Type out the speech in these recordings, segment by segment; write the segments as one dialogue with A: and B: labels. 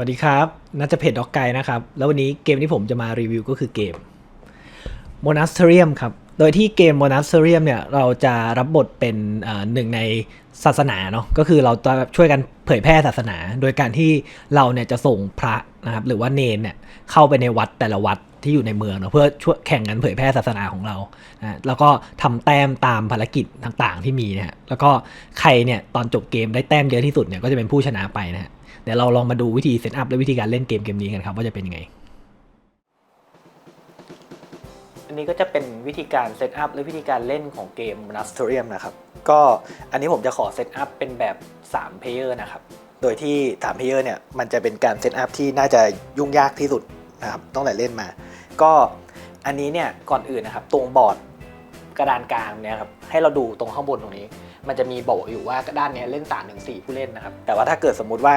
A: วัสดีครับน่าจะเพจด็อกไกนะครับ แล้ววันนี้เกมที่ผมจะมารีวิวก็คือเกม Monasterium ครับ โดยที่เกม Monasterium เนี่ยเราจะรับบทเป็นหนึ่งในศาสนาเนาะ ก็คือเราจะช่วยกันเผยแพร่ศาสนา โดยการที่เราเนี่ยจะส่งพระนะครับหรือว่าเนนเนี่ยเข้าไปในวัดแต่ละวัดที่อยู่ในเมืองเนาะเพื่อช่วยแข่งกันเผยแพร่ศาสนาของเรานะแล้วก็ทำแต้มตามภารกิจต่างๆ ที่มีนะฮะแล้วก็ใครเนี่ยตอนจบเกมได้แต้มเยอะที่สุดเนี่ยก็จะเป็นผู้ชนะไปนะฮะ ดี๋ยวเราลองมาดูวิธีเซตอัพและวิธีการเล่นเกมเกมนี้กันครับว่าจะเป็นยังไง อันนี้ก็จะเป็นวิธีการเซตอัพและวิธีการเล่นของเกม Monasterium นะครับ ก็อันนี้ผมจะขอเซตอัพเป็นแบบ3 player นะครับ โดยที่3 player เนี่ยมันจะเป็นการเซตอัพที่น่าจะยุ่งยากที่สุดนะครับตั้งแต่เล่นมา ก็อันนี้เนี่ยก่อนอื่นนะครับตรงบอร์ดกระดานกลางเนี่ยครับให้เราดูตรงข้างบนตรงนี้ มันจะมีบอกอยู่ว่ากระดานนี้เล่น3าถึงสผู้เล่นนะครับ แต่ว่าถ้าเกิดสมมุติว่า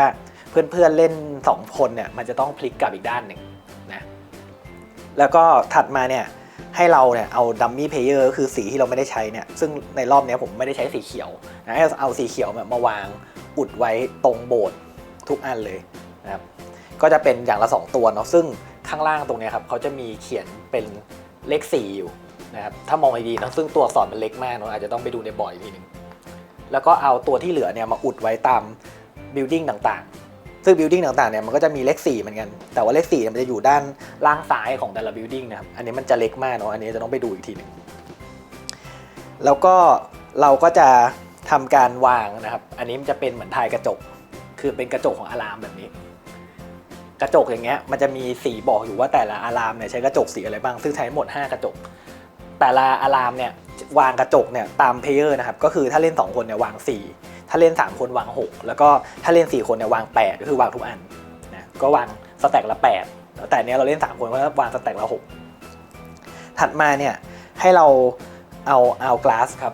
A: เพื่อนๆเล่น 2 คนเนี่ยมันจะต้องพลิกกลับอีกด้านหนึ่งนะแล้วก็ถัดมาเนี่ยให้เราเนี่ยเอาดัมมี่เพลเยอร์คือสีที่เราไม่ได้ใช้เนี่ยซึ่งในรอบนี้ผมไม่ได้ใช้สีเขียวนะให้เอาสีเขียวมาวางอุดไว้ตรงโบสทุกอันเลยนะครับก็จะเป็นอย่างละ 2 ตัวเนาะซึ่งข้างล่างตรงนี้ครับเขาจะมีเขียนเป็นเลข4อยู่นะครับถ้ามองดีๆนะซึ่งตัวอักษรมันเล็กมากเนาะอาจจะต้องไปดูในบอร์ดอีกทีหนึงแล้วก็เอาตัวที่เหลือเนี่ยมาอุดไว้ตามบิลดิ้งต่าง ซึ่งบิลดิ้งต่างๆเนี่ยมันก็จะมีเลข4เหมือนกัน แต่ว่าเลข4เนี่ยมันจะอยู่ด้านล่างซ้ายของแต่ละบิลดิ้งนะครับ อันนี้มันจะเล็กมากเนาะ อันนี้จะต้องไปดูอีกทีหนึงแล้วก็เราก็จะทำการวางนะครับ อันนี้มันจะเป็นเหมือนทายกระจก คือเป็นกระจกของอะลามแบบนี้ กระจกอย่างเงี้ย มันจะมีสีบอกอยู่ว่าแต่ละอะลามเนี่ยใช้กระจกสีอะไรบ้าง ซึ่งใช้หมด 5 กระจก แต่ละอะลามเนี่ยวางกระจกเนี่ยตามเพลเยอร์นะครับ ก็คือถ้าเล่น 2 คนเนี่ยวาง 4 ถ้าเล่น 3 คนวาง 6 แล้วก็ถ้าเล่น 4 คนเนี่ยวาง 8 ก็คือวางทุกอันนะก็วางสแต็กละ 8 แต่เนี้ยเราเล่น 3 คนก็วางสแต็กละ 6 ถัดมาเนี่ยให้เราเอาเอากลาสครับ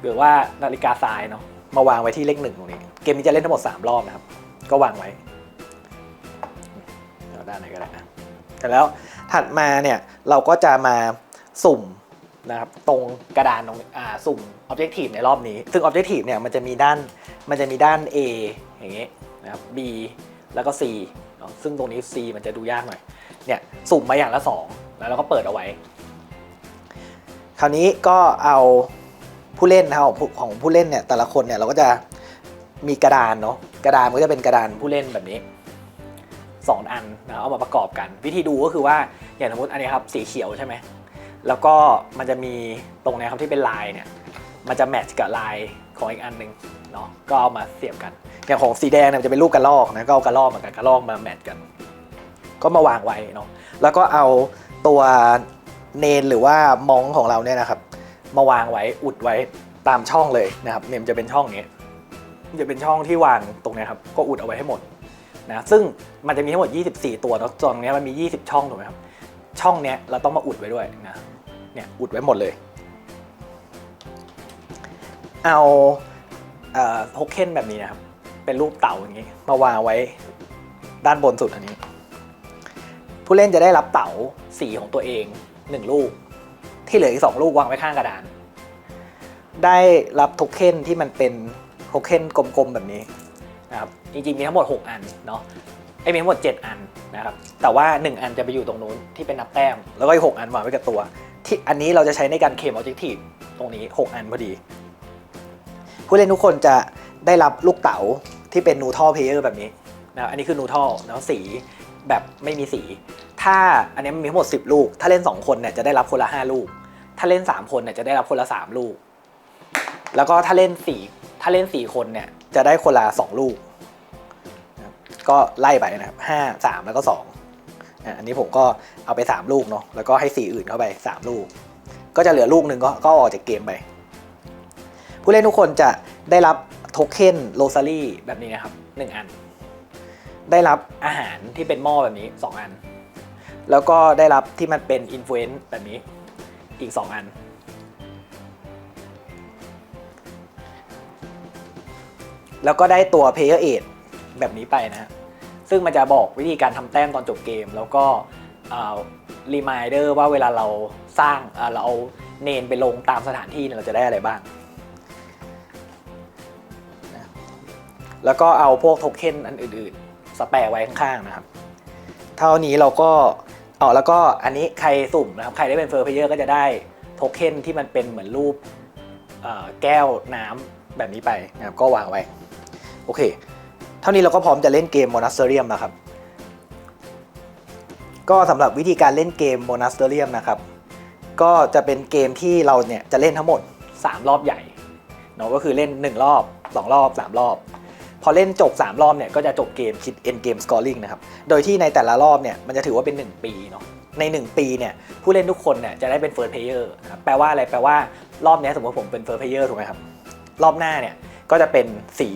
A: หรือว่านาฬิกาทรายเนาะมาวางไว้ที่เลขหนึ่งตรงนี้ เกมนี้จะเล่นทั้งหมด 3 รอบนะครับ ก็วางไว้เอาด้านไหนก็ได้นะแต่แล้วถัดมาเนี่ยเราก็จะมาสุ่ม นะครับตรงกระดานตรงสุ่ม Objective ในรอบนี้ ซึ่ง Objective เนี่ยมันจะมีด้านมันจะมีด้าน A อย่างเงี้ยนะครับ B แล้วก็ C เนาะซึ่งตรงนี้ C มันจะดูยากหน่อยเนี่ยสุ่มมาอย่างละ 2 แล้วเราก็เปิดเอาไว้ คราวนี้ก็เอาผู้เล่นนะครับของผู้ของผู้เล่นเนี่ยแต่ละคนเนี่ยเราก็จะมีกระดานเนาะกระดานมันก็จะเป็นกระดานผู้เล่นแบบนี้สองอันนะเอามาประกอบกัน วิธีดูก็คือว่าอย่างสมมติอันนี้ครับสีเขียวใช่ไหม แล้วก็มันจะมีตรงเนี้ยครับที่เป็นลายเนี่ยมันจะแมทช์กับลายของอีกอันหนึ่งเนาะก็เอามาเสียบกันอย่างของสีแดงเนี่ยมันจะเป็นรูปกระรอกนะก็เอากระรอกเหมือนกันกระรอกมาแมทช์กัน ก็มาวางไว้เนาะแล้วก็เอาตัวเนนหรือว่ามองของเราเนี่ยนะครับ มาวางไว้อุดไว้ตามช่องเลยนะครับเนี่ยมันจะเป็นช่องนี้มันจะเป็นช่องที่วางตรงเนี้ยครับก็อุดเอาไว้ให้หมดนะซึ่งมันจะมีทั้งหมด 24 ตัวเนาะตรงเนี้ยมันมี 20 ช่องถูกไหมครับช่องเนี้ยเราต้องมาอุดไว้ด้วยนะ เนี่ยอุดไว้หมดเลย เอาฮเคนแบบนี้นะครับ เป็นรูปเต่าอย่างนี้ มาวางไว้ด้านบนสุดอันนี้ ผู้เล่นจะได้รับเต่าสีของตัวเองหนึ่งลูก ที่เหลืออีกสองลูกวางไว้ข้างกระดาน ได้รับโทเค็นที่มันเป็นโทเค็นกลมๆแบบนี้นะครับจริงๆมีทั้งหมด 6 อันเนาะไอ้มีทั้งหมด 7 อันนะครับแต่ว่า 1 อันจะไปอยู่ตรงนู้นที่เป็นนับแต้ม แล้วก็อีก6อันวางไว้กับตัว ที่อันนี้เราจะใช้ในการเคลมออบเจกตีฟตรงนี้ 6 อันพอดี ผู้เล่นทุกคนจะได้รับลูกเต๋าที่เป็นนูท l ลเพเยอร์แบบนี้นะอันนี้คือนูท l ลแล้วสีแบบไม่มีสี ถ้าอันนี้มันมีทั้งหมด 10 ลูก ถ้าเล่น 2 คนเนี่ยจะได้รับคนละ 5 ลูก ถ้าเล่น 3 คนเนี่ยจะได้รับคนละ 3 ลูก แล้วก็ถ้าเล่น 4 ถ้าเล่น 4 คนเนี่ยจะได้คนละ 2 ลูก ก็ไล่ไปนะครับห้าสามแล้วก็ส อันนี้ผมก็เอาไป 3 ลูกเนาะแล้วก็ให้สีอื่นเข้าไป 3 ลูก ก็จะเหลือลูกหนึ่งก็ก็ออกจากเกมไป ผู้เล่นทุกคนจะได้รับโทเค็นโรซารี่แบบนี้นะครับ 1 อัน ได้รับอาหารที่เป็นหม้อแบบนี้ 2 อัน แล้วก็ได้รับที่มันเป็นอินฟลูเอนซ์แบบนี้อีก 2 อันแล้วก็ได้ตัว Player Aid แบบนี้ไปนะฮะ ซึ่งมันจะบอกวิธีการทำแต้มตอนจบเกม แล้วก็รีมายเดอร์ว่าเวลาเราสร้างเราเอาเนนไปลงตามสถานที่เนี่ยเราจะได้อะไรบ้าง แล้วก็เอาพวกโทเค็นอันอื่นสแปรไว้ข้างๆนะครับ เท่านี้เราก็อ๋อแล้วก็อันนี้ใครสุ่มนะครับ ใครได้เป็นเฟอร์เพเยอร์ก็จะได้โทเค็นที่มันเป็นเหมือนรูปแก้วน้ำแบบนี้ไปนะครับก็วางไว้ โอเค ท่านี้เราก็พร้อมจะเล่นเกม Monasterium นะครับ ก็สำหรับวิธีการเล่นเกม Monasterium นะครับ ก็จะเป็นเกมที่เราเนี่ยจะเล่นทั้งหมด 3 รอบใหญ่เนาะก็คือเล่น 1 รอบ 2 รอบ 3 รอบ พอเล่นจบ 3 รอบเนี่ยก็จะจบเกมคิด end game scoring นะครับ โดยที่ในแต่ละรอบเนี่ยมันจะถือว่าเป็น 1 ปีเนาะใน 1 ปีเนี่ยผู้เล่นทุกคนเนี่ยจะได้เป็น first player นะครับแปลว่าอะไรแปลว่ารอบนี้สมมติผมเป็น first player ถูกไหมครับรอบหน้าเนี่ยก็จะเป็นสี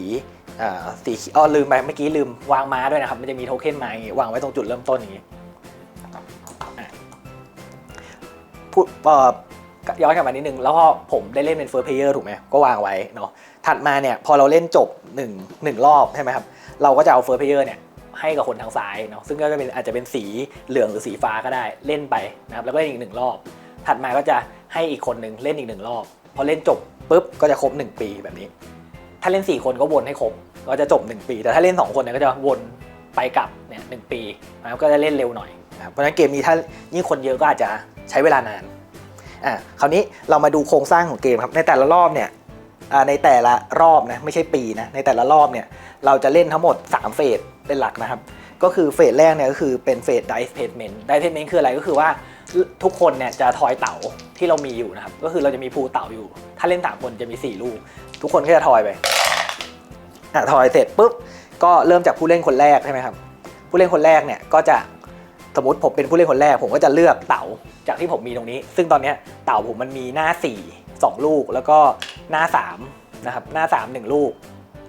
A: สีอ๋อลืมไปเมื่อกี้ลืมวางม้าด้วยนะครับ มันจะมีโทเค็นมาอย่างงี้วางไว้ตรงจุดเริ่มต้นอย่างงี้พูดย้อนกลับมานิดนึง แล้วพอผมได้เล่นเป็น first player ถูกไหมก็วางไว้เนาะถัดมาเนี่ยพอเราเล่นจบ1 1รอบใช่ไหมครับ เราก็จะเอา first player เนี่ยให้กับคนทางซ้ายเนาะซึ่งก็จะเป็นอาจจะเป็นสีเหลืองหรือสีฟ้าก็ได้เล่นไปนะครับแล้วก็เล่นอีกหนึ่งรอบ ถัดมาก็จะให้อีกคนหนึ่งเล่นอีกหนึ่งรอบพอเล่นจบปุ๊บก็จะครบ 1 ปีแบบนี้ ถ้าเล่น 4 คนก็วนให้ครบก็จะจบ 1 ปี แต่ถ้าเล่น 2 คนเนี่ยก็จะวนไปกลับเนี่ยหปีนะครับก็จะเล่นเร็วหน่อยเพราะฉะนั้นเกมนี้ถ้ายิ่งคนเยอะก็อาจจะใช้เวลานานอะคราวนี้เรามาดูโครงสร้างของเกมครับในแต่ละรอบเนี่ยอ่าในแต่ละรอบนะไม่ใช่ปีนะในแต่ละรอบเนี่ยเราจะเล่นทั้งหมด 3 เฟสเป็นหลักนะครับ ก็คือเฟสแรกเนี่ยก็คือเป็นเฟส dice placement dice placement คืออะไรก็คือว่า ทุกคนเนี่ยจะทอยเต๋าที่เรามีอยู่นะครับ ก็คือเราจะมีภูเต๋าอยู่ ถ้าเล่นสามคนจะมี4ลูก ทุกคนก็จะทอยไปอะทอยเสร็จปุ๊บก็เริ่มจากผู้เล่นคนแรกใช่ไหมครับ ผู้เล่นคนแรกเนี่ยก็จะสมมติผมเป็นผู้เล่นคนแรก ผมก็จะเลือกเต๋าจากที่ผมมีตรงนี้ ซึ่งตอนนี้เต๋าผมมันมีหน้า 4 2 ลูก แล้วก็หน้า3นะครับหน้า 3 1 ลูก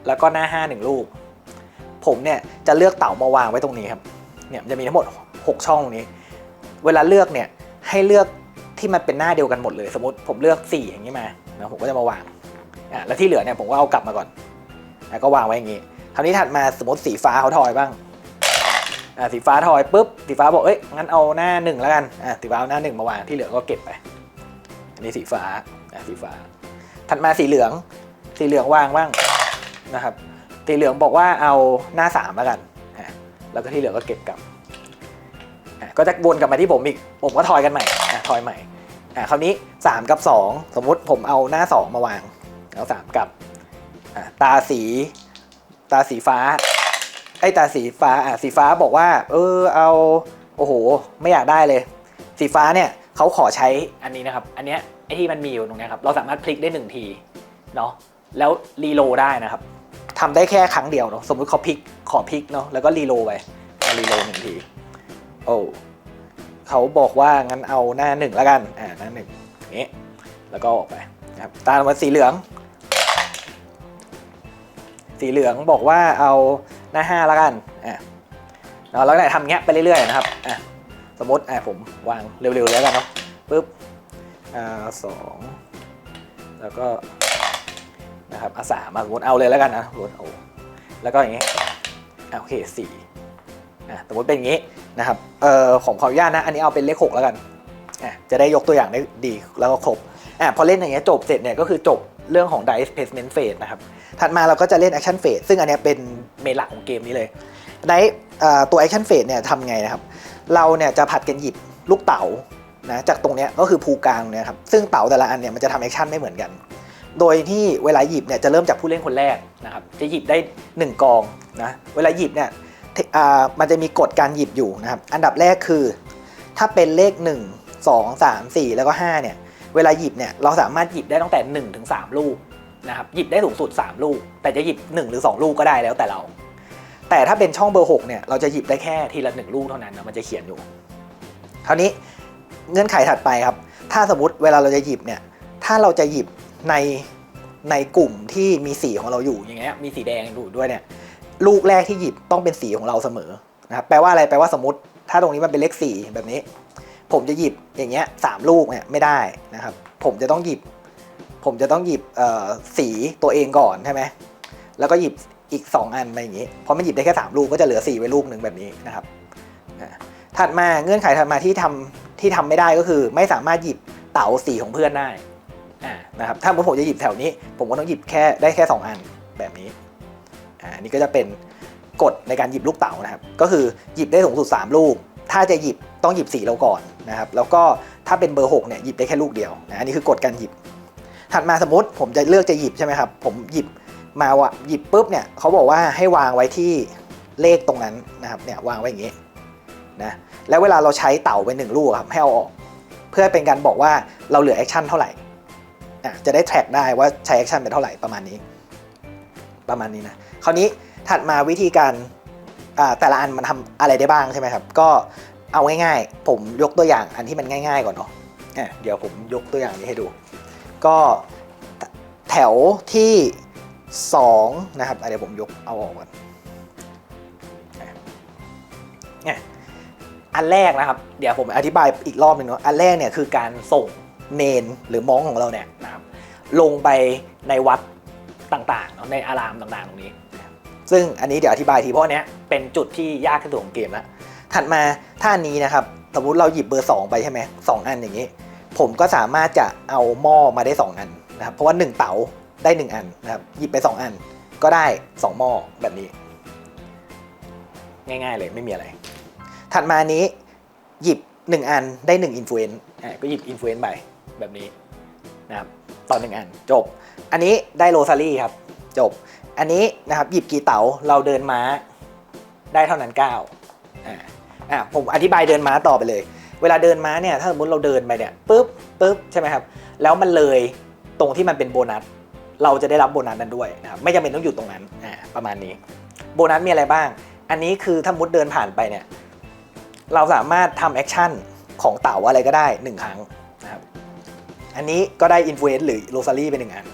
A: แล้วก็หน้า 5 1 ลูก ผมเนี่ยจะเลือกเต๋ามาวางไว้ตรงนี้ครับเนี่ยจะมีทั้งหมด 6 ช่องตรงนี้ เวลาเลือกเนี่ยให้เลือกที่มันเป็นหน้าเดียวกันหมดเลย สมมติผมเลือก 4 อย่างนี้มานะผมก็จะมาวางอะแล้วที่เหลือเนี่ยผมก็เอากลับมาก่อนอะก็วางไว้อย่างนี้คราวนี้ถัดมาสมมติสีฟ้าเขาทอยบ้างอะสีฟ้าทอยปุ๊บสีฟ้าบอกเอ้ยงั้นเอาหน้าหนึ่งแล้วกันอะสีฟ้าเอาหน้าหนึ่งมาวางที่เหลือก็เก็บไปอันนี้สีฟ้าอะสีฟ้า ถัดมาสีเหลือง สีเหลืองวางบ้างนะครับสีเหลืองบอกว่าเอาหน้าสามแล้วกันอะแล้วก็ที่เหลือก็เก็บกลับ ก็จะวนกลับมาที่ผมอีก ผมก็ทอยกันใหม่ทอยใหม่อะคราวนี้ 3 กับ 2 สมมุติผมเอาหน้า 2 มาวางเอา3กับตาสี ตาสีฟ้า ไอ้ตาสีฟ้าอะสีฟ้าบอกว่า เออเอาโอ้โห ไม่อยากได้เลย สีฟ้าเนี่ยเขาขอใช้อันนี้นะครับ อันเนี้ยไอ้ที่มันมีอยู่ตรงนี้ครับ เราสามารถพลิกได้หนึ่งทีเนาะแล้วรีโลได้นะครับทำได้แค่ครั้งเดียวเนาะสมมติเขาพลิกขอพลิกเนาะแล้วก็รีโลไปรีโลหนึ่งที โอ้เขาบอกว่างั้นเอาหน้าหนึ่งแล้วกันอ่าหน้าหนึ่งอย่างนี้แล้วก็ออกไปนะครับตามมาสีเหลือง สีเหลืองบอกว่าเอาหน้าห้าแล้วกันอะเนาะแล้วก็ทำเงี้ยไปเรื่อยๆนะครับอะสมมติอะผมวางเร็วๆแล้วกันเนาะปึ๊บอ่าสองแล้วก็นะครับอะสามมาสมมติเอาเลยแล้วกันนะสมมติเอาแล้วก็อย่างงี้อะโอเคสี่อะสมมติเป็นอย่างงี้ นะครับเอ่อของขออนุญาตนะอันนี้เอาเป็นเลขหกแล้วกันอะจะได้ยกตัวอย่างได้ดีแล้วก็ครบอะพอเล่นอย่างเงี้ยจบเสร็จเนี่ยก็คือจบเรื่องของ dice placement phase นะครับถัดมาเราก็จะเล่น action phase ซึ่งอันเนี้ยเป็นเมนหลักของเกมนี้เลยในตัว action phase เนี่ยทำไงนะครับ เราเนี่ยจะผัดกันหยิบลูกเต๋านะจากตรงเนี้ยก็คือภูกลางเนี่ยครับซึ่งเต๋าแต่ละอันเนี่ยมันจะทำแอคชั่นไม่เหมือนกัน โดยที่เวลาหยิบเนี่ยจะเริ่มจากผู้เล่นคนแรกนะครับจะหยิบได้ 1 กองนะเวลาหยิบเนี่ย มันจะมีกฎการหยิบอยู่นะครับ อันดับแรกคือ ถ้าเป็นเลข 1 2 3 4 แล้วก็5เนี่ย เวลาหยิบเนี่ยเราสามารถหยิบได้ตั้งแต่1ถึง3ลูกนะครับ หยิบได้สูงสุด 3 ลูก แต่จะหยิบ 1 หรือ 2 ลูกก็ได้แล้วแต่เรา แต่ถ้าเป็นช่องเบอร์6เนี่ยเราจะหยิบได้แค่ทีละ 1 ลูกเท่านั้นนะมันจะเขียนอยู่คราวนี้เงื่อนไขถัดไปครับ ถ้าสมมติเวลาเราจะหยิบเนี่ย ถ้าเราจะหยิบในในกลุ่มที่มีสีของเราอยู่อย่างเงี้ย มีสีแดงอยู่ด้วยเนี่ย ลูกแรกที่หยิบต้องเป็นสีของเราเสมอนะครับแปลว่าอะไรแปลว่าสมมติ ถ้าตรงนี้มันเป็นเลขสี่แบบนี้ ผมจะหยิบอย่างเงี้ยสามลูกเนี่ยไม่ได้นะครับ ผมจะต้องหยิบ ผมจะต้องหยิบเอ่อสีตัวเองก่อนใช่ไหมแล้วก็หยิบอีก 2 อันมาอย่างนี้เพราะมันหยิบได้แค่ 3 ลูกก็จะเหลือ 4 ไว้ลูกหนึ่งแบบนี้นะครับถัดมาเงื่อนไขถัดมาที่ทำที่ทำไม่ได้ก็คือ ไม่สามารถหยิบเต๋าสีของเพื่อนได้นะครับถ้าผมจะหยิบแถวนี้ ผมก็ต้องหยิบแค่ได้แค่ 2 อัน นี่ก็จะเป็นกฎในการหยิบลูกเต๋านะครับ ก็คือหยิบได้สูงสุด 3 ลูก ถ้าจะหยิบต้องหยิบสีเราก่อนนะครับ แล้วก็ถ้าเป็นเบอร์6เนี่ยหยิบได้แค่ลูกเดียวนะ อันนี้คือกฎการหยิบ ถัดมาสมมติผมจะเลือกจะหยิบใช่ไหมครับ ผมหยิบมาวะหยิบปุ๊บเนี่ยเขาบอกว่าให้วางไว้ที่เลขตรงนั้นนะครับ เนี่ยวางไว้อย่างนี้นะ แล้วเวลาเราใช้เต่าไปหนึ่งลูกครับให้เอาออก เพื่อเป็นการบอกว่าเราเหลือแอคชั่นเท่าไหร่อะจะได้แทร็กได้ว่าใช้แอคชั่นไปเท่าไหร่ประมาณนี้ ประมาณนี้นะ คราวนี้ถัดมาวิธีการแต่ละอันมันทำอะไรได้บ้างใช่ไหมครับ ก็เอาง่ายๆ ผมยกตัวอย่างอันที่มันง่ายๆก่อนเนาะเดี๋ยวผมยกตัวอย่างนี้ให้ดู ก็แถวที่2นะครับเดี๋ยวผมยกเอาออกก่อนอันแรกนะครับ เดี๋ยวผมอธิบายอีกรอบหนึ่งเนาะอันแรกเนี่ยคือการส่งเนนหรือมองของเราเนี่ยนะครับลงไปในวัดต่างๆในอารามต่างๆตรงนี้ ซึ่งอันนี้เดี๋ยวอธิบายทีเพราะเนี้ยเป็นจุดที่ยากที่สุดของเกมแล้วถัดมาถ้าอันนี้นะครับสมมติเราหยิบเบอร์ 2 ไปใช่ไหมสองอันอย่างนี้ ผมก็สามารถจะเอาหม้อมาได้ 2 อันนะครับเพราะว่า 1เต๋าได้ 1 อันนะครับหยิบไป 2 อันก็ได้ 2 หม้อแบบนี้ ง่ายๆเลยไม่มีอะไร ถัดมานี้หยิบ 1 อันได้ 1 อินฟลูเอนซ์ก็หยิบอินฟลูเอนซ์ไปแบบนี้นะครับต่อ1อันจบ อันนี้ได้โรซารี่ครับจบ อันนี้นะครับหยิบกี่เต๋าเราเดินม้าได้เท่านั้น9อ่าอะผมอธิบายเดินม้าต่อไปเลย เวลาเดินม้าเนี่ยถ้าสมมติเราเดินไปเนี่ยปุ๊บปุ๊บใช่ไหมครับแล้วมันเลยตรงที่มันเป็นโบนัสเราจะได้รับโบนัสนั้นด้วยนะครับไม่จำเป็นต้องอยู่ตรงนั้นอ่าประมาณนี้ โบนัสมีอะไรบ้าง อันนี้คือถ้ามุดเดินผ่านไปเนี่ยเราสามารถทำแอคชั่นของเต่าอะไรก็ได้ 1 ครั้งนะครับอันนี้ก็ได้อินฟลูเอนซ์หรือโรซารี่ไปหนึ่งอัน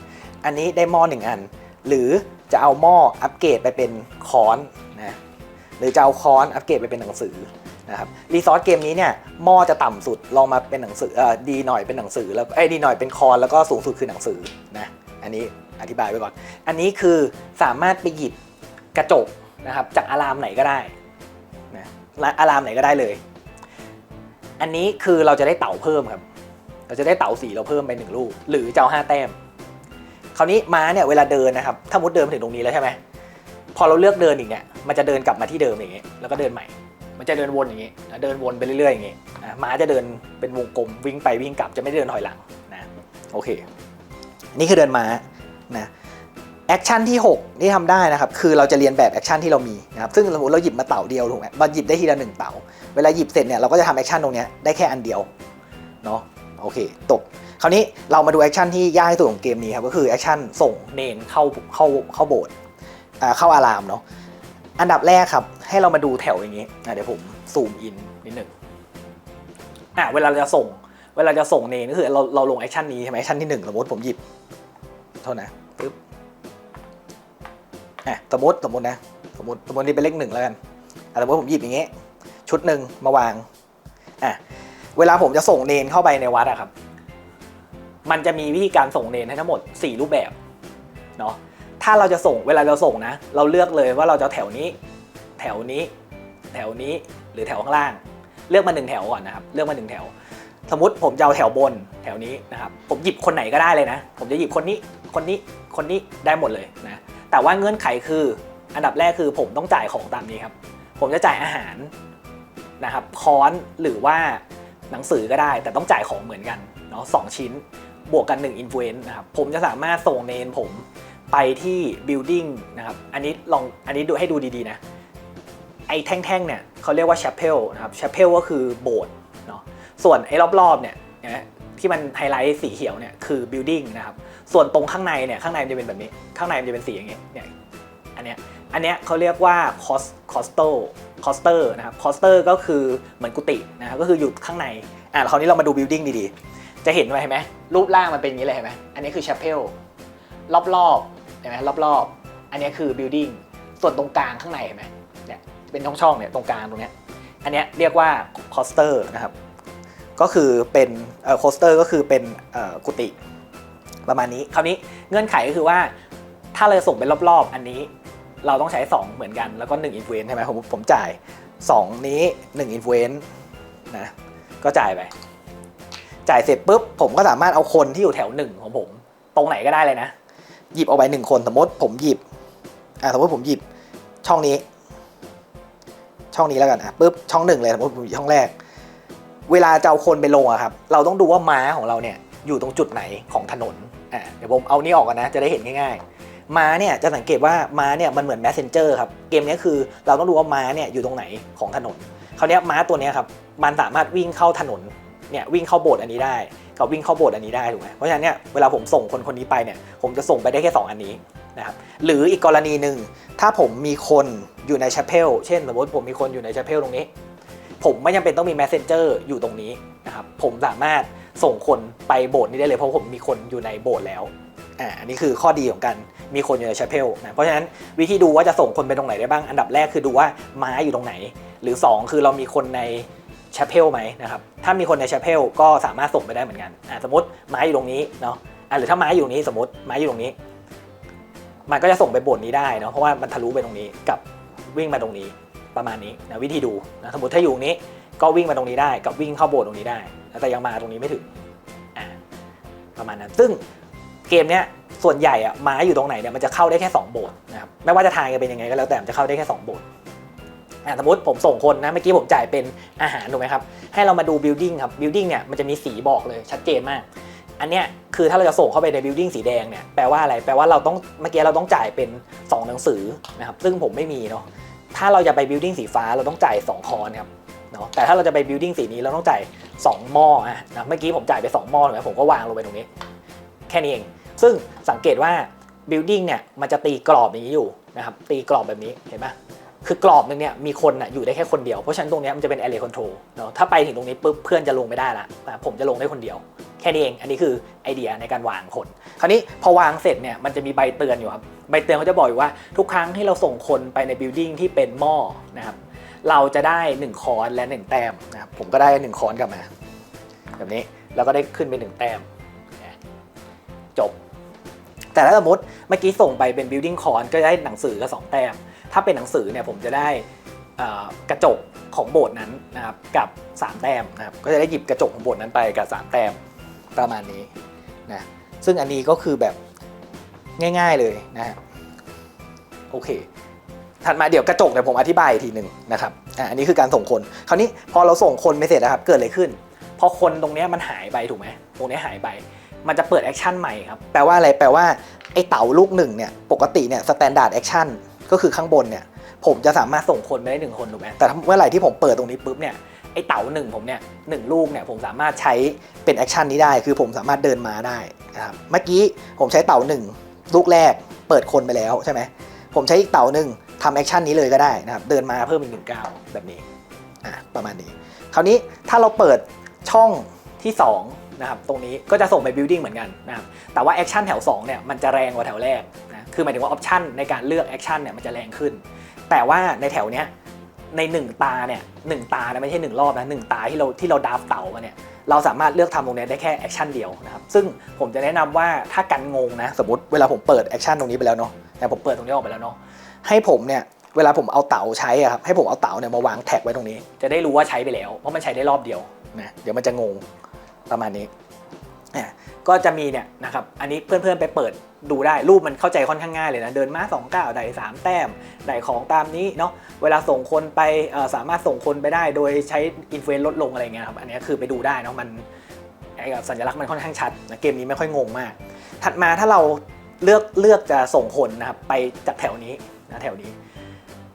A: อันนี้ได้มอหนึ่งอัน หรือ จะเอาหม้ออัปเกรดไปเป็นค้อนนะหรือจะเอาค้อนอัปเกรดไปเป็นหนังสือนะครับรีซอสเกมนี้เนี่ยหม้อจะต่ำสุดลองมาเป็นหนังสือเออดีหน่อยเป็นหนังสือแล้วไอ้ดีหน่อยเป็นคอนแล้วก็สูงสุดคือหนังสือนะอันนี้อธิบายไว้ก่อน อันนี้คือสามารถไปหยิบกระจกนะครับจากอารามไหนก็ได้นะและอารามไหนก็ได้เลย อันนี้คือเราจะได้เต่าเพิ่มครับ เราจะได้เต่าสีเราเพิ่มไปหนึ่งลูกหรือจะเอาห้าแต้ม คราวนี้ม้าเนี่ยเวลาเดินนะครับ ถ้ามุดเดินมาถึงตรงนี้แล้วใช่ไหมพอเราเลือกเดินอีกเนี่ย มันจะเดินกลับมาที่เดิมอย่างงี้ แล้วก็เดินใหม่ มันจะเดินวนอย่างนี้นะเดินวนไปเรื่อยๆอย่างนี้นะม้าจะเดินเป็นวงกลมวิ่งไปวิ่งกลับจะไม่ได้เดินถอยหลังนะโอเค นี่คือเดินม้านะแอคชั่นที่ 6 ที่ทำได้นะครับ คือเราจะเรียนแบบแอคชั่นที่เรามีนะครับซึ่งสมมติเราหยิบมาเต่าเดียวถูกไหมเราหยิบได้ทีละหนึ่งเต่า เวลาหยิบเสร็จเนี่ยเราก็จะทำแอคชั่นตรงเนี้ยได้แค่อันเดียวเนาะโอเคจบ คราวนี้เรามาดูแอคชั่นที่ยากที่สุดของเกมนี้ครับก็คือแอคชั่นส่งเนนเข้าเข้าเข้าโบสถ์เข้าอารามเนาะอันดับแรกครับ ให้เรามาดูแถวอย่างนี้เดี๋ยวผมซูมอินนิดหนึ่งอะเวลาเราจะส่ง เวลาจะส่งเนนก็คือเราเราลงแอคชั่นนี้ใช่ไหมแอคชั่นที่หนึ่งสมมติผมหยิบโทษนะปึ๊บอะสมมติสมมตินะสมมติสมมตินี่เป็นเลขหนึ่งแล้วกันสมมติผมหยิบอย่างเงี้ยชุดหนึ่งมาวางอะเวลาผมจะส่งเนนเข้าไปในวัดอะครับ มันจะมีวิธีการส่งเนนให้ทั้งหมด 4 รูปแบบเนาะถ้าเราจะส่งเวลาเราส่งนะ เราเลือกเลยว่าเราจะแถวนี้ แถวนี้ แถวนี้หรือแถวข้างล่าง เลือกมาหนึ่งแถวก่อนนะครับ เลือกมาหนึ่งแถว สมมติผมจะเอาแถวบนแถวนี้นะครับ ผมหยิบคนไหนก็ได้เลยนะ ผมจะหยิบคนนี้ คนนี้ คนนี้ได้หมดเลยนะ แต่ว่าเงื่อนไขคือ อันดับแรกคือผมต้องจ่ายของตามนี้ครับ ผมจะจ่ายอาหารนะครับ ค้อนหรือว่าหนังสือก็ได้ แต่ต้องจ่ายของเหมือนกันเนาะสองชิ้น บวกกัน1 influence นะครับผมจะสามารถส่งเนนผมไปที่ building นะครับอันนี้ลองอันนี้ดูให้ดูดีๆนะไอ้แท่งๆเนี่ยเขาเรียกว่า chapel นะครับ chapel ก็คือโบสถ์เนาะส่วนไอ้รอบๆเนี่ยนะที่มันไฮไลท์สีเขียวเนี่ยคือ building นะครับส่วนตรงข้างในเนี่ยข้างในมันจะเป็นแบบนี้ ข้างในมันจะเป็นสีอย่างเงี้ยเนี่ยอันเนี้ยอันเนี้ยเขาเรียกว่า cost coster coster นะครับ coster ก็คือเหมือนกุฏินะครับก็คืออยู่ข้างในอะคราวนี้เรามาดู building ดีๆ จะเห็นไหมไหมรูปร่างมันเป็นอย่างนี้เลยเห็นไหมอันนี้คือ chapel รอบๆเห็นไหมรอบๆ อันนี้คือ building ส่วนตรงกลางข้างในเห็นไหมเนี่ยเป็นช่องๆเนี่ยตรงกลางตรงเนี้ยอันเนี้ยเรียกว่า coaster นะครับก็คือเป็นเอ่อ coaster ก็คือเป็นเอ่อกุฏิประมาณนี้คราวนี้เงื่อนไขก็คือว่าถ้าเราส่งเป็นรอบๆ อันนี้เราต้องใช้ 2 เหมือนกันแล้วก็1 influence ใช่ไหมผมผมจ่าย 2 นี้1 influence นะก็จ่ายไป จ่ายเสร็จปุ๊บผมก็สามารถเอาคนที่อยู่แถวหนึ่งของผม ตรงไหนก็ได้เลยนะ หยิบเอาไปหนึ่งคนสมมติผมหยิบอ่าสมมติผมหยิบช่องนี้ ช่องนี้แล้วกันอะปุ๊บช่องหนึ่งเลยสมมติผมอยู่ช่องแรก เวลาจะเอาคนไปลงอะครับ เราต้องดูว่าม้าของเราเนี่ยอยู่ตรงจุดไหนของถนนอ่าเดี๋ยวผมเอานี่ออกกันนะจะได้เห็นง่ายๆ ม้าเนี่ยจะสังเกตว่าม้าเนี่ยมันเหมือน messenger ครับ เกมนี้คือเราต้องดูว่าม้าเนี่ยอยู่ตรงไหนของถนนคราวเนี้ยม้าตัวเนี้ยครับมันสามารถวิ่งเข้าถนน เนี่ยวิ่งเข้าโบสถ์อันนี้ได้กับวิ่งเข้าโบสถ์อันนี้ได้ถูกไหมเพราะฉะนั้นเนี่ยเวลาผมส่งคนคนนี้ไปเนี่ยผมจะส่งไปได้แค่ 2 อันนี้นะครับหรืออีกกรณีหนึ่งถ้าผมมีคนอยู่ในชเ e ลเช่นสมมติผมมีคนอยู่ในชเ e ลตรงนี้ ผมไม่จำเป็นต้องมี messenger อยู่ตรงนี้นะครับผมสามารถส่งคนไปโบสถ์นี้ได้เลยเพราะผมมีคนอยู่ในโบสถ์แล้วอ่าอันนี้คือข้อดีของการมีคนอยู่ในชเ e ลนะเพราะฉะนั้นวิธีดูว่าจะส่งคนไปตรงไหนได้บ้างอันดับแรกคือดูว่าม้าอยู่ตรงไหน หรือ 2 คือเรามีคนใน ชเ e ลไหมนะครับ ถ้ามีคนในชเ e ลก็สามารถส่งไปได้เหมือนกันอะสมมติไม้อยู่ตรงนี้เนาะอะหรือถ้าไม้อยู่ตรงนี้สมมติไม้อยู่ตรงนี้ มันก็จะส่งไปโบสถ์นี้ได้เนาะเพราะว่ามันทะลุไปตรงนี้กับวิ่งมาตรงนี้ประมาณนี้นะวิธีดูนะสมมติถ้าอยู่ตรงนี้ก็วิ่งมาตรงนี้ได้กับวิ่งเข้าโบสถ์ตรงนี้ได้แต่ยังมาตรงนี้ไม่ถึงอะประมาณนั้น ซึ่งเกมเนี้ยส่วนใหญ่อะไม้อยู่ตรงไหนเนี่ยมันจะเข้าได้แค่สองโบสถ์นะครับไม่ว่าจะทางจะเป็นยังไงก็แล้วแต่มันจะเข้าได้แค่สองโบสถ์ อะสมมติผมส่งคนนะเมื่อกี้ผมจ่ายเป็นอาหารถูกไหมครับให้เรามาดู building ครับ building เนี่ยมันจะมีสีบอกเลยชัดเจนมาก อันเนี้ยคือถ้าเราจะส่งเข้าไปใน building สีแดงเนี่ยแปลว่าอะไรแปลว่าเราต้องเมื่อกี้เราต้องจ่ายเป็น 2 หนังสือนะครับซึ่งผมไม่มีเนาะถ้าเราจะไป building สีฟ้าเราต้องจ่าย 2 คอนครับเนาะแต่ถ้าเราจะไป building สีนี้เราต้องจ่าย 2 หม้ออะนะเมื่อกี้ผมจ่ายไป2หม้อถูกไหมผมก็วางลงไปตรงนี้ แค่นี้เอง ซึ่งสังเกตว่า building เนี่ยมันจะตีกรอบอย่างนี้อยู่นะครับตีกรอบแบบนี้เห็นไหม คือกรอบนึงเนี่ยมีคนน่ะอยู่ได้แค่คนเดียว เพราะฉะนั้นตรงนี้มันจะเป็น area control เนาะถ้าไปถึงตรงนี้ปุ๊บเพื่อนจะลงไม่ได้ละผมจะลงได้คนเดียว แค่นี้เอง อันนี้คือไอเดียในการวางคน คราวนี้พอวางเสร็จเนี่ยมันจะมีใบเตือนอยู่ครับ ใบเตือนเขาจะบอกอยู่ว่าทุกครั้งที่เราส่งคนไปใน building ที่เป็นหม้อนะครับเราจะได้ 1 คอนและ 1 แต้มนะครับผมก็ได้ 1 คอนกลับมา แบบนี้แล้วก็ได้ขึ้นไป 1 แต้มจบ แต่ถ้าสมมติเมื่อกี้ส่งไปเป็น building คอนก็ได้หนังสือกับ2แต้ม ถ้าเป็นหนังสือเนี่ยผมจะได้กระจกของโบสถ์นั้นนะครับกับ 3 แต้มนะครับก็จะได้หยิบกระจกของโบสถ์นั้นไปกับ 3 แต้มประมาณนี้นะซึ่งอันนี้ก็คือแบบง่ายๆเลยนะฮะโอเค ถัดมาเดี๋ยวกระจกเนี่ยผมอธิบายอีกทีหนึ่งนะครับอะอันนี้คือการส่งคน คราวนี้พอเราส่งคนไปเสร็จนะครับเกิดอะไรขึ้น พอคนตรงนี้มันหายไปถูกไหมตรงนี้หายไปมันจะเปิดแอคชั่นใหม่ครับแปลว่าอะไรแปลว่าไอ้เต๋าลูกหนึ่งเนี่ยปกติเนี่ยสแตนดาร์ดแอคชั่น ก็คือข้างบนเนี่ยผมจะสามารถส่งคนไปได้หนึ่งคนถูกไหมแต่เมื่อไหร่ที่ผมเปิดตรงนี้ปุ๊บเนี่ยไอเต๋าหนึ่งผมเนี่ยหนึ่งลูกเนี่ยผมสามารถใช้เป็นแอคชั่นนี้ได้ คือผมสามารถเดินมาได้นะครับเมื่อกี้ผมใช้เต๋าหนึ่งลูกแรกเปิดคนไปแล้วใช่ไหมผมใช้อีกเต๋าหนึ่งทำแอคชั่นนี้เลยก็ได้นะครับเดินมาเพิ่มอีกหนึ่งก้าวแบบนี้อะประมาณนี้ คราวนี้ถ้าเราเปิดช่องที่ 2นะครับตรงนี้ก็จะส่งไป building เหมือนกันนะครับแต่ว่าแอคชั่นแถว2เนี่ยมันจะแรงกว่าแถวแรก คือหมายถึงว่าออปชันในการเลือกแอคชั่นเนี่ยมันจะแรงขึ้น แต่ว่าในแถวเนี้ยใน 1 ตาเนี่ยหนึ่งตานะไม่ใช่1รอบนะหนึ่งตาที่เราที่เราดาฟเต๋ามาเนี่ยเราสามารถเลือกทำตรงนี้ได้แค่แอคชั่นเดียวนะครับซึ่งผมจะแนะนำว่าถ้ากันงงนะสมมติเวลาผมเปิดแอคชั่นตรงนี้ไปแล้วเนาะแต่ผมเปิดตรงนี้ออกไปแล้วเนาะให้ผมเนี่ยเวลาผมเอาเต๋าใช้อะครับให้ผมเอาเต๋าเนี่ยมาวางแท็กไว้ตรงนี้ จะได้รู้ว่าใช้ไปแล้ว เพราะมันใช้ได้รอบเดียวนะเดี๋ยวมันจะงงประมาณนี้อะก็จะมีเนี่ยนะครับอันนี้เพื่อนๆไปเปิด ดูได้รูปมันเข้าใจค่อนข้างง่ายเลยนะ เดินมาสองก้าวได้สามแต้มได้ของตามนี้เนาะเวลาส่งคนไปสามารถส่งคนไปได้โดยใช้อินฟลูเอนซ์ลดลงอะไรเงี้ยครับอันนี้คือไปดูได้เนาะมันไอ้สัญลักษณ์มันค่อนข้างชัดนะเกมนี้ไม่ค่อยงงมาก ถัดมาถ้าเราเลือกเลือกจะส่งคนนะครับไปจากแถวนี้นะแถวนี้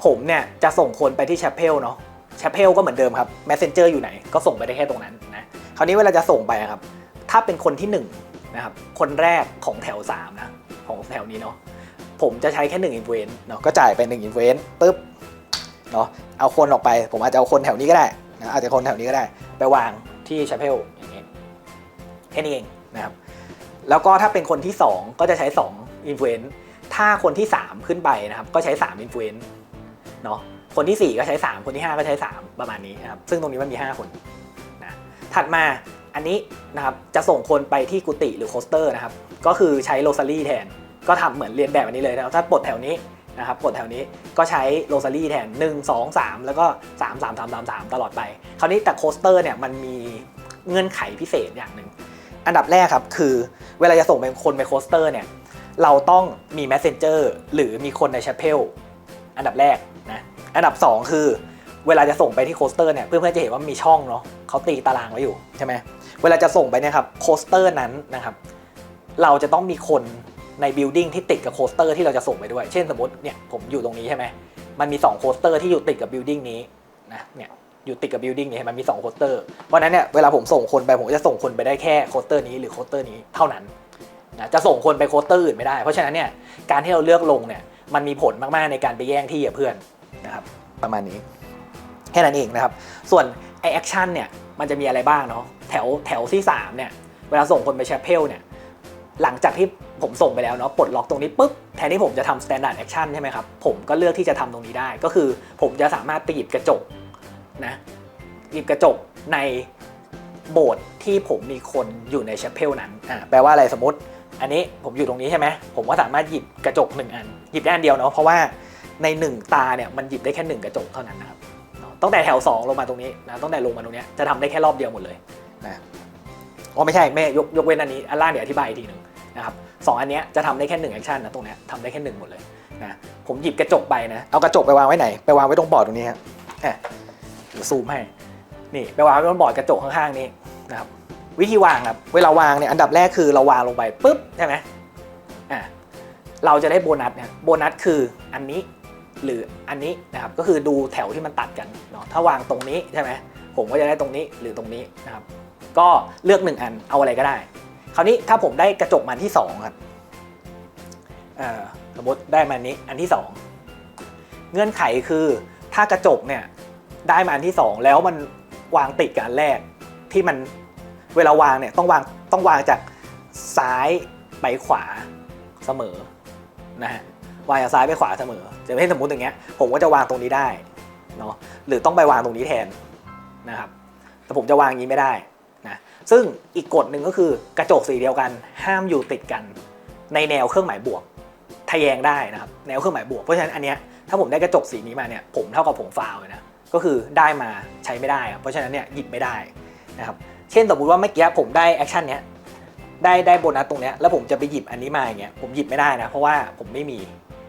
A: ผมเนี่ยจะส่งคนไปที่แชปเพลเนาะแชปเพลก็เหมือนเดิมครับ Messenger อยู่ไหนก็ส่งไปได้แค่ตรงนั้นนะคราวนี้เวลาจะส่งไปครับ ถ้าเป็นคนที่1นะครับคนแรกของแถว3นะ ของแถวนี้เนาะผมจะใช้แค่1 i n f l u e n c e เนาะก็จ่ายไป1 i n f l u e n c e ปุ๊บเนาะเอาคนออกไป ผมอาจจะเอาคนแถวนี้ก็ได้นะอาจจะคนแถวนี้ก็ได้ ไปวางที่แชปเพลอย่างนี้แค่นี้เองนะครับแล้วก็ถ้าเป็นคนที่ 2 ก็จะใช้2 i n f l u e n c e ถ้าคนที่ 3 ขึ้นไปนะครับ ก็ใช้3 i n f l u e n c e เนาะคนที่ 4 ก็ใช้ 3 คนที่ 5 ก็ใช้ 3 ประมาณนี้นะครับ ซึ่งตรงนี้มันมี 5 คนนะถัดมาอันนี้นะครับจะส่งคนไปที่กุฏิหรือโคสเตอร์นะครับ ก็คือใช้โรซารี่แทน ก็ทำเหมือนเรียนแบบอันนี้เลยนะครับถ้าปลดแถวนี้นะครับปลดแถวนี้ก็ใช้โรซารี่แทน 1 2 3 แล้วก็ 3 3 3 3 3 ตลอดไป คราวนี้แต่โคสเตอร์เนี่ยมันมีเงื่อนไขพิเศษอย่างหนึ่ง อันดับแรกครับ คือเวลาจะส่งเป็นคนไปโคสเตอร์เนี่ยเราต้องมี messenger หรือมีคนใน chapel อันดับแรกนะอันดับ 2 คือ เวลาจะส่งไปที่โคสเตอร์เนี่ยเพื่อนๆจะเห็นว่ามีช่องเนาะเขาตีตารางไว้อยู่ใช่ไหมเวลาจะส่งไปเนี่ยครับโคสเตอร์นั้นนะครับเราจะต้องมีคน ในบิลดิ้งที่ติดกับโคสเตอร์ที่เราจะส่งไปด้วย เช่นสมมติเนี่ยผมอยู่ตรงนี้ใช่ไหมมันมี2โคสเตอร์ที่อยู่ติดกับบิลดิ้งนี้นะเนี่ยอยู่ติดกับบิลดิ้งนี้มันมี2โคสเตอร์เพราะฉะนั้นเนี่ยเวลาผมส่งคนไปผมจะส่งคนไปได้แค่โคสเตอร์นี้หรือโคสเตอร์นี้เท่านั้นนะจะส่งคนไปโคสเตอร์อื่นไม่ได้ เพราะฉะนั้นเนี่ยการที่เราเลือกลงเนี่ยมันมีผลมากๆในการไปแย่งที่กับเพื่อนนะครับประมาณนี้ แค่นั้นเองนะครับ ส่วนไอแอคชั่นเนี่ยมันจะมีอะไรบ้างเนาะแถวแถวที่3เนี่ยเวลาส่งคนไปแชปเพลเนี่ย หลังจากที่ผมส่งไปแล้วเนาะปลดล็อกตรงนี้ปุ๊บแทนที่ผมจะทำ standard action ใช่ไหมครับ ผมก็เลือกที่จะทำตรงนี้ได้ ก็คือผมจะสามารถไปหยิบกระจกนะหยิบกระจกในโบสถ์ที่ผมมีคนอยู่ในแชปเพลนั้นอ่าแปลว่าอะไรสมมติ อันนี้ผมอยู่ตรงนี้ใช่ไหมผมก็สามารถหยิบกระจกหนึ่งอัน หยิบได้อันเดียวเนาะเพราะว่าในหนึ่งตาเนี่ยมันหยิบได้แค่หนึ่งกระจกเท่านั้นนะครับตั้งแต่แถว 2 ลงมาตรงนี้นะตั้งแต่ลงมาตรงนี้จะทำได้แค่รอบเดียวหมดเลยนะ อ๋อไม่ใช่ไม่ยกยกเว้นอันนี้อันล่างเดี๋ยวอธิบายอีกทีหนึ่งนะครับสองอันเนี้ยจะทำได้แค่หนึ่งแอคชั่นนะตรงเนี้ยทำได้แค่หนึ่งหมดเลยนะผมหยิบกระจกไปนะเอากระจกไปวางไว้ไหน ไปวางไว้ตรงบอร์ดตรงนี้ฮะแหมเดี๋ยวซูมให้นี่ไปวางไว้บนบอร์ดกระจกข้างๆนี้นะครับวิธีวางครับเวลาวางเนี่ยอันดับแรกคือเราวางลงไปปุ๊บใช่ไหมอะเราจะได้โบนัสเนี่ยโบนัสคืออันนี้หรืออันนี้นะครับก็คือดูแถวที่มันตัดกันเนาะถ้าวางตรงนี้ใช่ไหมผมก็จะได้ตรงนี้หรือตรงนี้นะครับ ก็เลือกหนึ่งอันเอาอะไรก็ได้ คราวนี้ถ้าผมได้กระจกมันที่สองครับสมมติได้มานี้อันที่สองเงื่อนไขคือถ้ากระจกเนี่ยได้มาอันที่สองแล้วมันวางติดกับอันแรกที่มันเวลาวางเนี่ยต้องวางต้องวางจากซ้ายไปขวาเสมอนะฮะวางจากซ้ายไปขวาเสมอจะไม่สมมติอย่างเงี้ยผมก็จะวางตรงนี้ได้เนาะหรือต้องไปวางตรงนี้แทนนะครับแต่ผมจะวางอย่างนี้ไม่ได้ ซึ่งอีกกฎหนึ่งก็คือกระจกสีเดียวกัน ห้ามอยู่ติดกันในแนวเครื่องหมายบวกทะแยงได้นะครับแนวเครื่องหมายบวกเพราะฉะนั้นอันเนี้ยถ้าผมได้กระจกสีนี้มาเนี่ยผมเท่ากับผมฟาวเลยนะก็คือได้มาใช้ไม่ได้ครับเพราะฉะนั้นเนี่ยหยิบไม่ได้นะครับเช่นสมมติว่าเมื่อกี้ผมได้แอคชั่นเนี้ยได้ได้โบนัสตรงเนี้ยแล้วผมจะไปหยิบอันนี้มาอย่างเงี้ยผมหยิบไม่ได้นะเพราะว่าผมไม่มี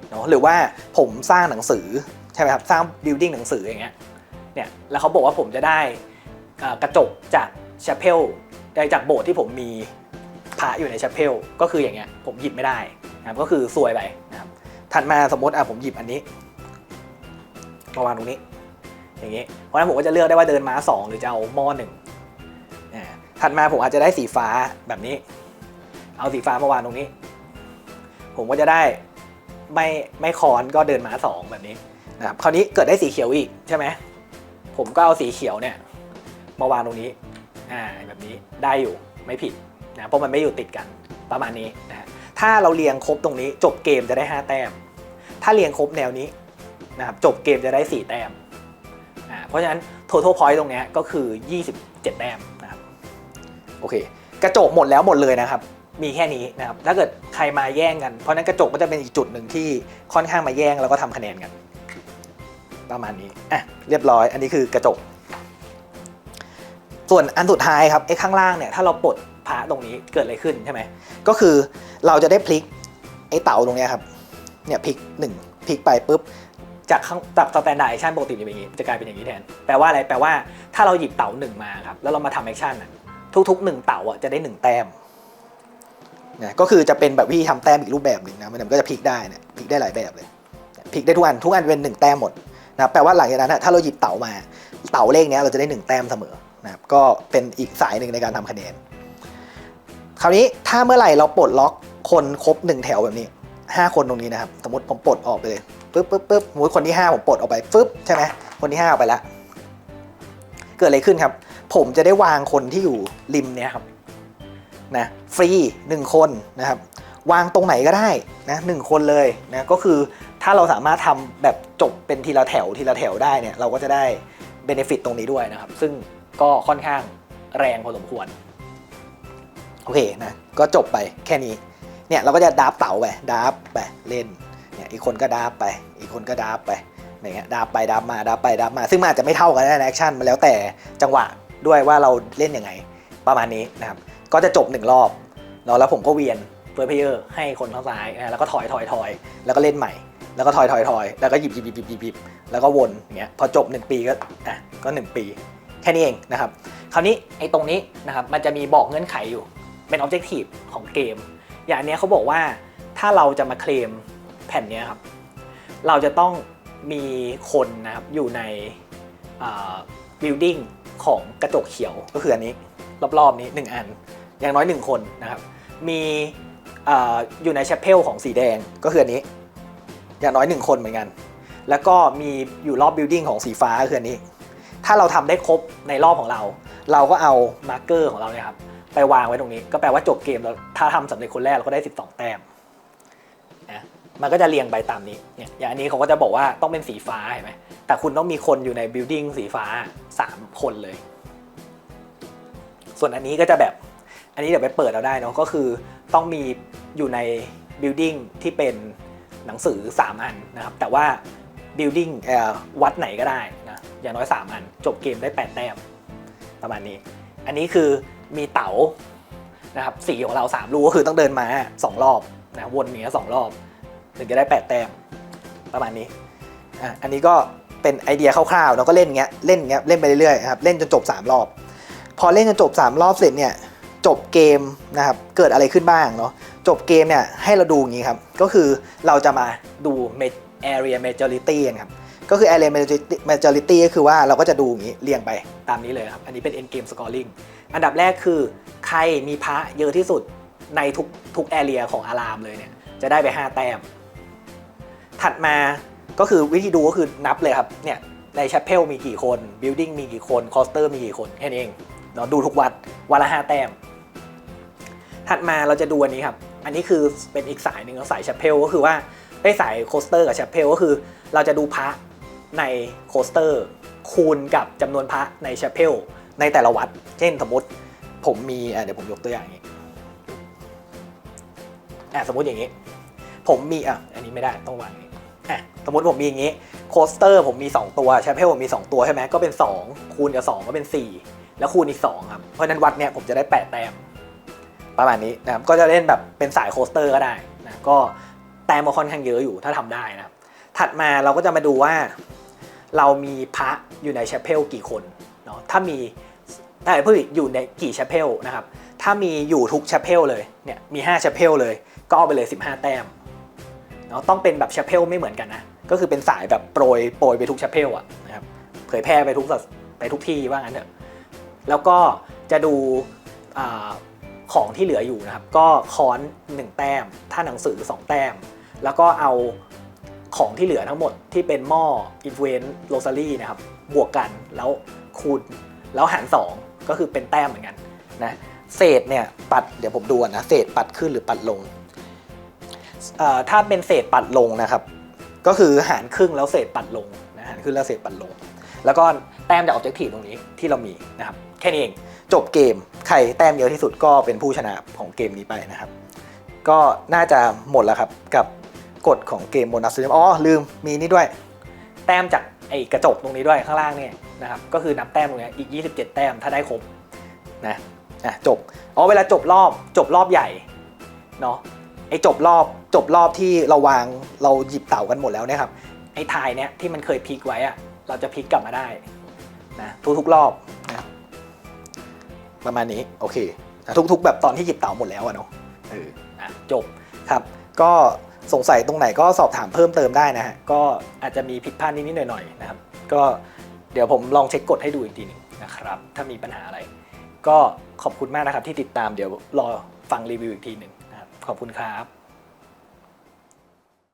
A: เนาะหรือว่าผมสร้างหนังสือใช่ไหมครับสร้าง building หนังสืออย่างเงี้ยเนี่ยแล้วเขาบอกว่าผมจะได้กระจกจากชาเพล ได้จากโบสถ์ที่ผมมีพระอยู่ในชาเพลก็คืออย่างเงี้ยผมหยิบไม่ได้นะครับก็คือซวยไปนะครับถัดมาสมมติอะผมหยิบอันนี้มาวางตรงนี้ อย่างเงี้เพราะฉะนั้นผมก็จะเลือกได้ว่าเดินม้าสองหรือจะเอาหม้อหนึ่งอ่าถัดมาผมอาจจะได้สีฟ้าแบบนี้ เอาสีฟ้ามาวางตรงนี้ ผมก็จะได้ไม่ไม่คอนก็เดินม้าสองแบบนี้นะครับคราวนี้เกิดได้สีเขียวอีกใช่ไหมผมก็เอาสีเขียวเนี่ยมาวางตรงนี้ อ่าแบบนี้ได้อยู่ไม่ผิดนะเพราะมันไม่อยู่ติดกันประมาณนี้นะถ้าเราเรียงครบตรงนี้ จบเกมจะได้ 5 แต้ม ถ้าเรียงครบแนวนี้นะครับจบเกมจะได้ 4 แต้มอ่าเพราะฉะนั้น total point ตรงนี้ก็คือ 27 แต้มนะครับโอเค กระจกหมดแล้วหมดเลยนะครับ มีแค่นี้นะครับถ้าเกิดใครมาแย่งกันเพราะฉะนั้นกระจกก็จะเป็นอีกจุดหนึ่งที่ค่อนข้างมาแย่งแล้วก็ทำคะแนนกัน ประมาณนี้อะเรียบร้อย อันนี้คือกระจก ส่วนอันสุดท้ายครับไอ้ข้างล่างเนี่ยถ้าเราปลดพระตรงนี้เกิดอะไรขึ้นใช่ไหมก็คือเราจะได้พลิกไอ้เต่าตรงนี้ครับเนี่ยพลิกหนึ่งพลิกไปปุ๊บจากข้างจากสแตนดาร์ดแอคชั่นปกติจะเป็นอย่างนี้จะกลายเป็นอย่างนี้แทนแปลว่าอะไรแปลว่าถ้าเราหยิบเต่าหนึ่งมาครับแล้วเรามาทำแอคชั่นทุกๆหนึ่งเต่าอะจะได้หนึ่งแต้มนะก็คือจะเป็นแบบวิธีทำแต้มอีกรูปแบบหนึ่งนะมันก็จะพลิกได้เนี่ยพลิกได้หลายแบบเลยพลิกได้ทุกอันทุกอันเป็นหนึ่งแต้มหมดนะแปลว่าหลังจากนั้นถ้าเราหยิบเต๋ามาเต๋าเลขเนี้ยเราจะได้หนึ่งแต้มเสมอ นะครับก็เป็นอีกสายหนึ่งในการทำคะแนน คราวนี้ถ้าเมื่อไหร่เราปลดล็อกคนครบหนึ่งแถวแบบนี้ห้าคนตรงนี้นะครับ สมมติผมปลดออกไปเลยปึ๊บปึ๊บปึ๊บสมมติคนที่ห้าผมปลดออกไปปึ๊บใช่ไหมคนที่ห้าออกไปแล้วเกิดอะไรขึ้นครับ ผมจะได้วางคนที่อยู่ริมเนี้ยครับนะฟรี 1 คนนะครับ วางตรงไหนก็ได้นะหคนเลยนะก็คือถ้าเราสามารถทำแบบจบเป็นทีละแถวทีละแถวได้เนี่ยเราก็จะได้เบนฟิตตรงนี้ด้วยนะครับ ซึ่ง ก็ค่อนข้างแรงพอสมควร โอเคนะ ก็จบไปแค่นี้ เนี่ยเราก็จะดับเต๋าไปดับไปเล่น เนี่ยอีกคนก็ดับไป อีกคนก็ดับไปอย่างเงี้ยดับไปดับมาดับไปดับมา ซึ่งมันอาจจะไม่เท่ากันนะแอคชั่นมันแล้วแต่จังหวะด้วยว่าเราเล่นยังไง ประมาณนี้นะครับ ก็จะจบหนึ่งรอบเนาะแล้วผมก็เวียนเฟิร์สเพเยอร์ให้คนข้างซ้ายนะแล้วก็ถอยถอยถอยแล้วก็เล่นใหม่ แล้วก็ทอยทอยทอยแล้วก็หยิบหยิบหยิบหยิบหยิบแล้วก็วนอย่างเงี้ยพอจบ1ปีก็อะก็1ปี แค่นี้เองนะครับ คราวนี้ไอ้ตรงนี้นะครับมันจะมีบอกเงื่อนไขอยู่ เป็น objective ของเกม อย่างนี้เขาบอกว่าถ้าเราจะมาเคลมแผ่นนี้ครับ เราจะต้องมีคนนะครับอยู่ในอ่า building ของกระจกเขียวก็คืออันนี้รอบๆนี้ 1 อัน อย่างน้อย 1 คนนะครับ มีอยู่ในแชปเพลของสีแดงก็คืออันนี้ อย่างน้อย 1 คนเหมือนกัน แล้วก็มีอยู่รอบ building ของสีฟ้าก็คืออันนี้ ถ้าเราทำได้ครบในรอบของเรา เราก็เอามาร์กเกอร์ของเราเนี่ยครับไปวางไว้ตรงนี้ ก็แปลว่าจบเกมแล้วถ้าทำสำเร็จคนแรกเราก็ได้ 12 แต้มนะมันก็จะเรียงไปตามนี้เนี่ยอย่างอันนี้เขาก็จะบอกว่าต้องเป็นสีฟ้าเห็นไหมแต่คุณต้องมีคนอยู่ใน building สีฟ้า 3 คนเลย ส่วนอันนี้ก็จะแบบอันนี้เดี๋ยวไปเปิดเราได้เนาะก็คือต้องมีอยู่ใน building ที่เป็นหนังสือ 3 อันนะครับ แต่ว่า building เอ่อวัดไหนก็ได้ อย่างน้อย 3 อัน จบเกมได้ 8 แต้ม ประมาณนี้ อันนี้คือมีเต๋านะครับสีของเรา3รูก็คือต้องเดินมา 2 รอบนะวนอย่างเงี้ยสองรอบ ถึงจะได้ 8 แต้ม ประมาณนี้อะอันนี้ก็เป็นไอเดียคร่าวๆเราก็เล่นเงี้ยเล่นเงี้ยเล่นไปเรื่อยๆนะครับเล่นจนจบ 3 รอบ พอเล่นจนจบ 3 รอบเสร็จเนี่ยจบเกมนะครับเกิดอะไรขึ้นบ้างเนาะจบเกมเนี่ยให้เราดูอย่างนี้ครับ ก็คือเราจะมาดู area majority กันครับ ก็คือ area majority majority ก็คือว่าเราก็จะดูอย่างนี้เรียงไปตามนี้เลยครับ อันนี้เป็น end game scoring อันดับแรกคือ ใครมีพระเยอะที่สุดในทุกทุก area ของอารามเลยเนี่ยจะได้ไป 5 แต้ม ถัดมาก็คือวิธีดูก็คือนับเลยครับเนี่ยใน chapel มีกี่คน building มีกี่คน cluster มีกี่คนแค่นี้เองเนาะดูทุกวัดวันละ 5 แต้ม ถัดมาเราจะดูอันนี้ครับ อันนี้คือเป็นอีกสายหนึ่งของสาย chapel ก็คือว่าได้สาย coaster กับ chapel ก็คือ เราจะดูพระ ใน coaster คูณกับจำนวนพระใน chapel ในแต่ละวัด เช่นสมมติผมมีอะเดี๋ยวผมยกตัวอย่างนี้อะสมมติอย่างนี้ ผมมีอะอันนี้ไม่ได้ต้องวางอย่างนี้อะสมมติผมมีอย่างนี้โคสเตอร์ผมมี 2 ตัวแชเปลผมมี 2 ตัวใช่ไหมก็เป็น 2 คูณกับ 2 ก็เป็น 4 แล้วคูณอีก 2 ครับ เพราะนั้นวัดเนี่ยผมจะได้ 8 แต้มประมาณนี้นะครับก็จะเล่นแบบเป็นสายโคสเตอร์ก็ได้นะก็แต้มก็ค่อนข้างเยอะอยู่ถ้าทำได้นะครับถัดมาเราก็จะมาดูว่า เรามีพระอยู่ในแชเปลกี่คนเนาะถ้ามีแต่เพื่ออยู่ในกี่แชเปลนะครับถ้ามีอยู่ทุกแชเปลเลยเนี่ยมี5แชเปลเลยก็เอาไปเลย 15 แต้มเนาะต้องเป็นแบบแชเปลไม่เหมือนกันนะก็คือเป็นสายแบบโปรยโปรยไปทุกแชเปลอะนะครับเผยแพร่ไปทุกสัดไปทุกที่ว่างั้นเถอะแล้วก็จะดูอของที่เหลืออยู่นะครับ ก็ค้อน 1 แต้ม ถ้าหนังสือ 2 แต้ม แล้วก็เอา ของที่เหลือทั้งหมดที่เป็นหม้ออินฟ u เ n น e โรซารี่นะครับบวกกันแล้วคูณแล้วหาร 2 ก็คือเป็นแต้มเหมือนกันนะเศษเนี่ยปัดเดี๋ยวผมดูนะเศษปัดขึ้นหรือปัดลง ถ้าเป็นเศษปัดลงนะครับ ก็คือหารครึ่งแล้วเศษปัดลงนะหารครึ่งแล้วเศษปัดลง แล้วก็แต้มจาก objective ตรงนี้ที่เรามีนะครับแค่นี้เองจบเกมใครแต้มเยอะที่สุดก็เป็นผู้ชนะของเกมนี้ไปนะครับ ก็น่าจะหมดแล้วครับกับ กฎของเกมโมนัสอ๋อลืมมีนี่ด้วย แต้มจากไอ้กระจกตรงนี้ด้วยข้างล่างเนี่ยนะครับก็คือนับแต้มตรงนี้อีก 27 แต้มถ้าได้ครบนะอะจบอ๋อเวลาจบรอบจบรอบใหญ่เนาะไอ้จบรอบจบรอบที่เราวางเราหยิบเต่ากันหมดแล้วเนี่ยครับไอ้ทายเนี้ยที่มันเคยพลิกไว้อะเราจะพลิกกลับมาได้นะทุกๆรอบนะประมาณนี้โอเคนะทุกๆ แบบตอนที่หยิบเต่าหมดแล้วอะเนาะเอออะจบครับ ก็ สงสัยตรงไหนก็สอบถามเพิ่มเติมได้นะฮะ ก็อาจจะมีผิดพลาดนิดๆหน่อยๆนะครับ ก็เดี๋ยวผมลองเช็คกดให้ดูอีกทีหนึงนะครับ ถ้ามีปัญหาอะไร ก็ขอบคุณมากนะครับที่ติดตามเดี๋ยวรอฟังรีวิวอีกทีหนึ่งนะครับ ขอบคุณครับ